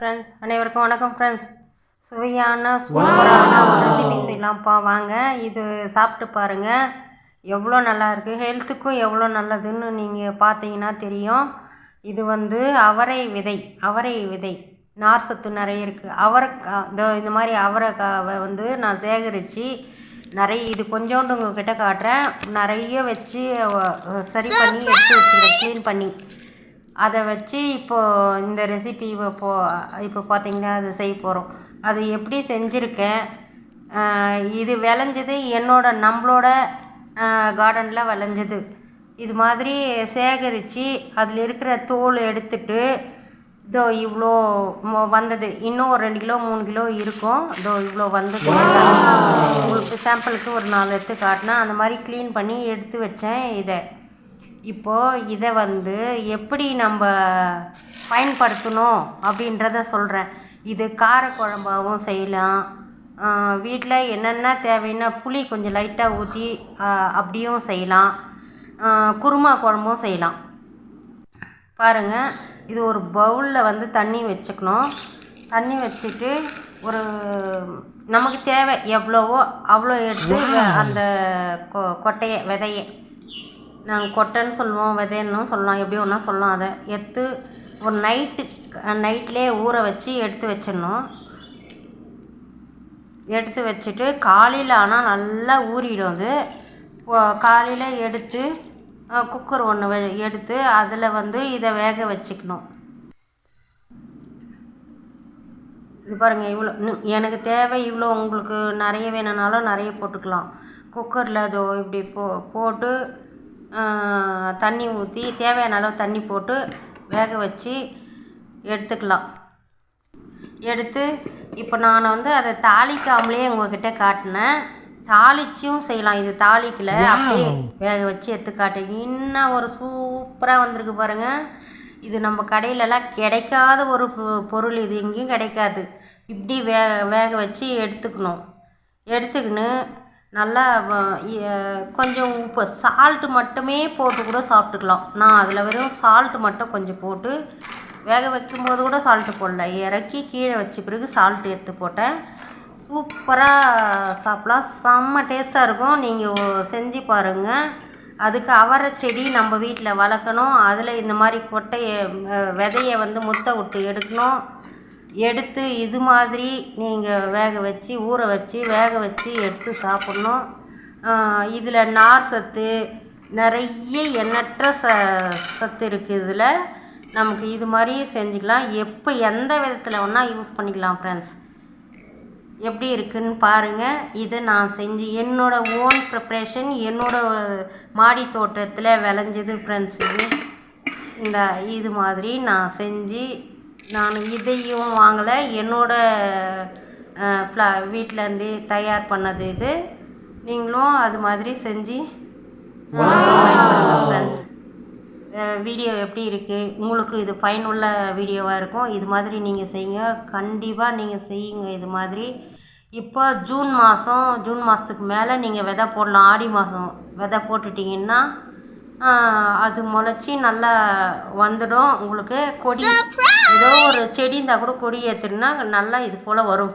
Friends அனைவருக்கும் வணக்கம் friends சுவையான சூப்பரான ஒரு ரெசிபி செய்யலாம்ப்பா. வாங்க இது சாப்பிட்டு பாருங்கள் எவ்வளோ நல்லா இருக்குது ஹெல்த்துக்கும் எவ்வளோ நல்லதுன்னு நீங்கள் பார்த்தீங்கன்னா தெரியும். இது வந்து அவரை விதை அவரை விதை. நார் சத்து நிறைய இருக்குது அவரைக்காய் இந்த மாதிரி அவரைக்காவை வந்து நான் சேகரித்து நிறைய இது கொஞ்சோண்டு உங்ககிட்ட காட்டுறேன். நிறைய வச்சு சரி பண்ணி எடுத்து வச்சுக்கிறேன். க்ளீன் பண்ணி. அதை வச்சு இப்போது இந்த ரெசிபி இப்போ இப்போ பார்த்தீங்கன்னா அது செய்ய போகிறோம் அது எப்படி செஞ்சுருக்கேன்? இது விளைஞ்சது என்னோட நம்மளோட கார்டனில் விளைஞ்சது. இது மாதிரி சேகரித்து அதில் இருக்கிற தோல் எடுத்துட்டு இதோ இவ்வளோ மொ- வந்தது. இன்னும் ஒரு ரெண்டு கிலோ மூணு கிலோ இருக்கும். இதோ இவ்வளோ வந்தது உங்களுக்கு சாம்பிளுக்கு ஒரு நாலு எடுத்து காட்டினா அந்த மாதிரி க்ளீன் பண்ணி எடுத்து வச்சேன் இதை. இப்போது இதை வந்து எப்படி நம்ம பயன்படுத்தணும் அப்படின்றத சொல்கிறேன் இது காரக்குழம்பாகவும் செய்யலாம். வீட்டில் என்னென்ன தேவைன்னா புளி கொஞ்சம் லைட்டாக ஊற்றி அப்படியும் செய்யலாம். குருமா குழம்பும் செய்யலாம். பாருங்கள் இது ஒரு பவுலில் வந்து தண்ணி வச்சுக்கணும். தண்ணி வச்சுட்டு ஒரு நமக்கு தேவை எவ்வளவோ அவ்வளோ எடுத்து அந்த கொ கொட்டையை விதையை. நாங்கள் கொட்டைன்னு சொல்லுவோம் விதைன்னு சொல்லலாம் எப்படி ஒன்றா சொல்லலாம் அதை. எடுத்து ஒரு நைட்டு நைட்லேயே ஊற வச்சு எடுத்து வச்சிடணும். எடுத்து வச்சுட்டு காலையில் ஆனால் நல்லா ஊறிடும் அது. காலையில் எடுத்து குக்கர் ஒன்று எடுத்து அதில் வந்து இதை வேக வச்சுக்கணும். இது பாருங்கள் இவ்வளோ எனக்கு தேவை இவ்வளோ உங்களுக்கு நிறைய வேணும்னாலும் நிறைய போட்டுக்கலாம். குக்கரில் அதோ இப்படி போ போட்டு தண்ணி ஊற்றி தேவையான அளவு தண்ணி போட்டு வேக வச்சு எடுத்துக்கலாம். எடுத்து இப்போ நான் வந்து அதை தாளிக்காமலே உங்ககிட்ட காட்டினேன். தாளிச்சும் செய்யலாம். இது தாளிக்கல. அப்படியே வேக வச்சு எடுத்து காட்டுங்க. இன்னும் ஒரு சூப்பராக வந்திருக்கு பாருங்கள் இது நம்ம கடையிலலாம் கிடைக்காத ஒரு பொருள் இது. எங்கேயும் கிடைக்காது. இப்படி வே வேக வச்சு எடுத்துக்கணும். எடுத்துக்கின்னு நல்லா கொஞ்சம் உப்பு சால்ட்டு மட்டுமே போட்டு கூட சாப்பிட்டுக்கலாம். நான் அதில் வெறும் சால்ட்டு மட்டும் கொஞ்சம் போட்டு வேக வைக்கும்போது கூட சால்ட்டு போடல. இறக்கி கீழே வச்ச பிறகு சால்ட் எடுத்து போட்டேன். சூப்பராக சாப்பிட்லாம். செம்ம டேஸ்ட்டாக இருக்கும். நீங்கள் செஞ்சு பாருங்கள் அதுக்கு அவரை செடி நம்ம வீட்டில் வளர்க்கணும். அதில் இந்த மாதிரி கொட்டையை விதையை வந்து முட்டை விட்டு எடுக்கணும். எடுத்து இது மாதிரி நீங்கள் வேக வச்சு ஊற வச்சு வேக வச்சு எடுத்து சாப்பிட்ணும். இதில் நார் சத்து நிறைய எண்ணற்ற ச சத்து இருக்குது இதில். நமக்கு இது மாதிரி செஞ்சுக்கலாம். எப்போ எந்த விதத்தில் வேணால் யூஸ் பண்ணிக்கலாம் ஃப்ரெண்ட்ஸ் எப்படி இருக்குன்னு பாருங்கள் இதை நான் செஞ்சு என்னோட ஓன் ப்ரிப்ரேஷன் என்னோட மாடி தோட்டத்தில் விளைஞ்சது ஃப்ரெண்ட்ஸ் இது இந்த இது மாதிரி நான் செஞ்சு நான் இதையும் வாங்கலை. என்னோட ஃப்ளா வீட்டிலேருந்தே தயார் பண்ணது இது. நீங்களும் அது மாதிரி செஞ்சு ஃப்ரெண்ட்ஸ் வீடியோ எப்படி இருக்குது உங்களுக்கு இது பயனுள்ள வீடியோவாக இருக்கும். இது மாதிரி நீங்கள் செய்யுங்க. கண்டிப்பாக நீங்கள் செய்யுங்க இது மாதிரி. இப்போ ஜூன் மாதம் ஜூன் மாதத்துக்கு மேலே நீங்கள் விதை போடலாம். ஆடி மாதம் விதை போட்டுட்டிங்கன்னா அது முளைச்சி நல்லா வந்துடும். உங்களுக்கு கொடி ஏதோ ஒரு செடி இருந்தால் கூட கொடி ஏற்றுனா நல்லா இது போல் வரும்.